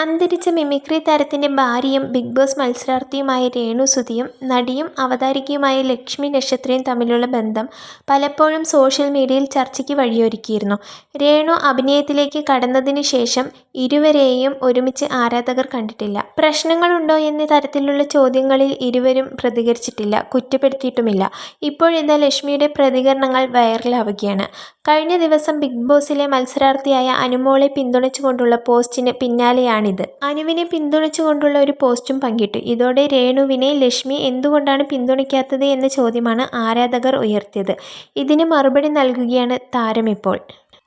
അന്തരിച്ച മിമിക്രി താരത്തിന്റെ ഭാര്യയും ബിഗ് ബോസ് മത്സരാർത്ഥിയുമായ രേണു സുധിയും നടിയും അവതാരികയുമായ ലക്ഷ്മി നക്ഷത്രയും തമ്മിലുള്ള ബന്ധം പലപ്പോഴും സോഷ്യൽ മീഡിയയിൽ ചർച്ചയ്ക്ക് വഴിയൊരുക്കിയിരുന്നു. രേണു അഭിനയത്തിലേക്ക് കടന്നതിന് ശേഷം ഇരുവരെയും ഒരുമിച്ച് ആരാധകർ കണ്ടിട്ടില്ല. പ്രശ്നങ്ങളുണ്ടോ എന്ന തരത്തിലുള്ള ചോദ്യങ്ങളിൽ ഇരുവരും പ്രതികരിച്ചിട്ടില്ല, കുറ്റപ്പെടുത്തിയിട്ടുമില്ല. ഇപ്പോഴിതാ ലക്ഷ്മിയുടെ പ്രതികരണങ്ങൾ വൈറലാവുകയാണ്. കഴിഞ്ഞ ദിവസം ബിഗ് ബോസിലെ മത്സരാർത്ഥിയായ അനുമോളെ പിന്തുണച്ചുകൊണ്ടുള്ള പോസ്റ്റിന് പിന്നാലെയാണിത്. അനുവിനെ പിന്തുണച്ചുകൊണ്ടുള്ള ഒരു പോസ്റ്റും പങ്കിട്ടു. ഇതോടെ രേണുവിനെ ലക്ഷ്മി എന്തുകൊണ്ടാണ് പിന്തുണയ്ക്കാത്തത് എന്ന ചോദ്യമാണ് ആരാധകർ ഉയർത്തിയത്. ഇതിന് മറുപടി നൽകുകയാണ് താരമിപ്പോൾ.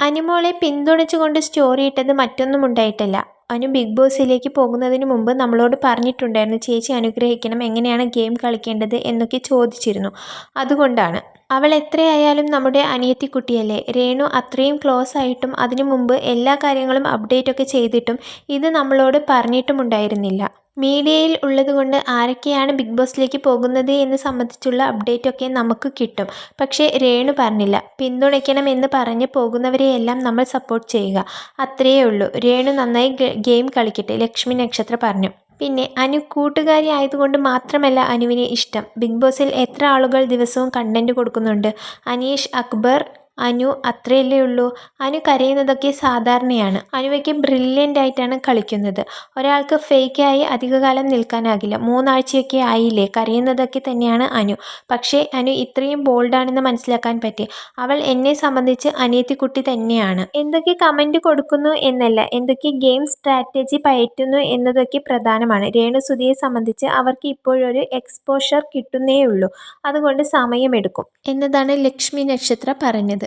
അനുമോളെ പിന്തുണച്ചുകൊണ്ട് സ്റ്റോറി ഇട്ടത് മറ്റൊന്നും മറ്റൊന്നുമുണ്ടായിട്ടല്ല. അനു ബിഗ് ബോസിലേക്ക് പോകുന്നതിന് മുമ്പ് നമ്മളോട് പറഞ്ഞിട്ടുണ്ടായിരുന്നു ചേച്ചി അനുഗ്രഹിക്കണം എങ്ങനെയാണ് ഗെയിം കളിക്കേണ്ടത് എന്നൊക്കെ ചോദിച്ചിരുന്നു. അതുകൊണ്ടാണ്. അവൾ എത്രയായാലും നമ്മുടെ അനിയത്തി കുട്ടിയല്ലേ രേണു അത്രയും ക്ലോസ് ആയിട്ടും അതിനു മുമ്പ് എല്ലാ കാര്യങ്ങളും അപ്ഡേറ്റ് ഒക്കെ ചെയ്തിട്ടും ഇത് നമ്മളോട് പറഞ്ഞിട്ടുമുണ്ടായിരുന്നില്ല. മീഡിയയിൽ ഉള്ളതുകൊണ്ട് ആരൊക്കെയാണ് ബിഗ് ബോസിലേക്ക് പോകുന്നത് എന്ന് സംബന്ധിച്ചുള്ള അപ്ഡേറ്റ് ഒക്കെ നമുക്ക് കിട്ടും. പക്ഷേ രേണു പറഞ്ഞില്ല. പിന്തുണയ്ക്കണം എന്ന് പറഞ്ഞ് പോകുന്നവരെയെല്ലാം നമ്മൾ സപ്പോർട്ട് ചെയ്യുക. അത്രയേ ഉള്ളൂ. രേണു നന്നായി ഗെയിം കളിക്കട്ടെ ലക്ഷ്മി നക്ഷത്ര പറഞ്ഞു. പിന്നെ അനു കൂട്ടുകാരി ആയതുകൊണ്ട് മാത്രമല്ല അനുവിനെ ഇഷ്ടം. ബിഗ് ബോസിൽ എത്ര ആളുകൾ ദിവസവും കണ്ടന്റ് കൊടുക്കുന്നുണ്ട്. അനീഷ്, അക്ബർ, അനു അത്രയല്ലേ ഉള്ളൂ. അനു കരയുന്നതൊക്കെ സാധാരണയാണ്. അനുവയ്ക്ക് ബ്രില്യന്റ് ആയിട്ടാണ് കളിക്കുന്നത്. ഒരാൾക്ക് ഫേക്കായി അധികകാലം നിൽക്കാനാകില്ല. മൂന്നാഴ്ചയൊക്കെ ആയില്ലേ. കരയുന്നതൊക്കെ തന്നെയാണ് അനു. പക്ഷേ അനു ഇത്രയും ബോൾഡാണെന്ന് മനസ്സിലാക്കാൻ പറ്റി. അവൾ എന്നെ സംബന്ധിച്ച് അനിയത്തിക്കുട്ടി തന്നെയാണ്. എന്തൊക്കെ കമന്റ് കൊടുക്കുന്നു എന്നല്ല എന്തൊക്കെ ഗെയിം സ്ട്രാറ്റജി പയറ്റുന്നു എന്നതൊക്കെ പ്രധാനമാണ്. രേണുസുതിയെ സംബന്ധിച്ച് അവർക്ക് ഇപ്പോഴൊരു എക്സ്പോഷർ കിട്ടുന്നേയുള്ളൂ. അതുകൊണ്ട് സമയമെടുക്കും എന്നതാണ് ലക്ഷ്മി നക്ഷത്ര പറഞ്ഞത്.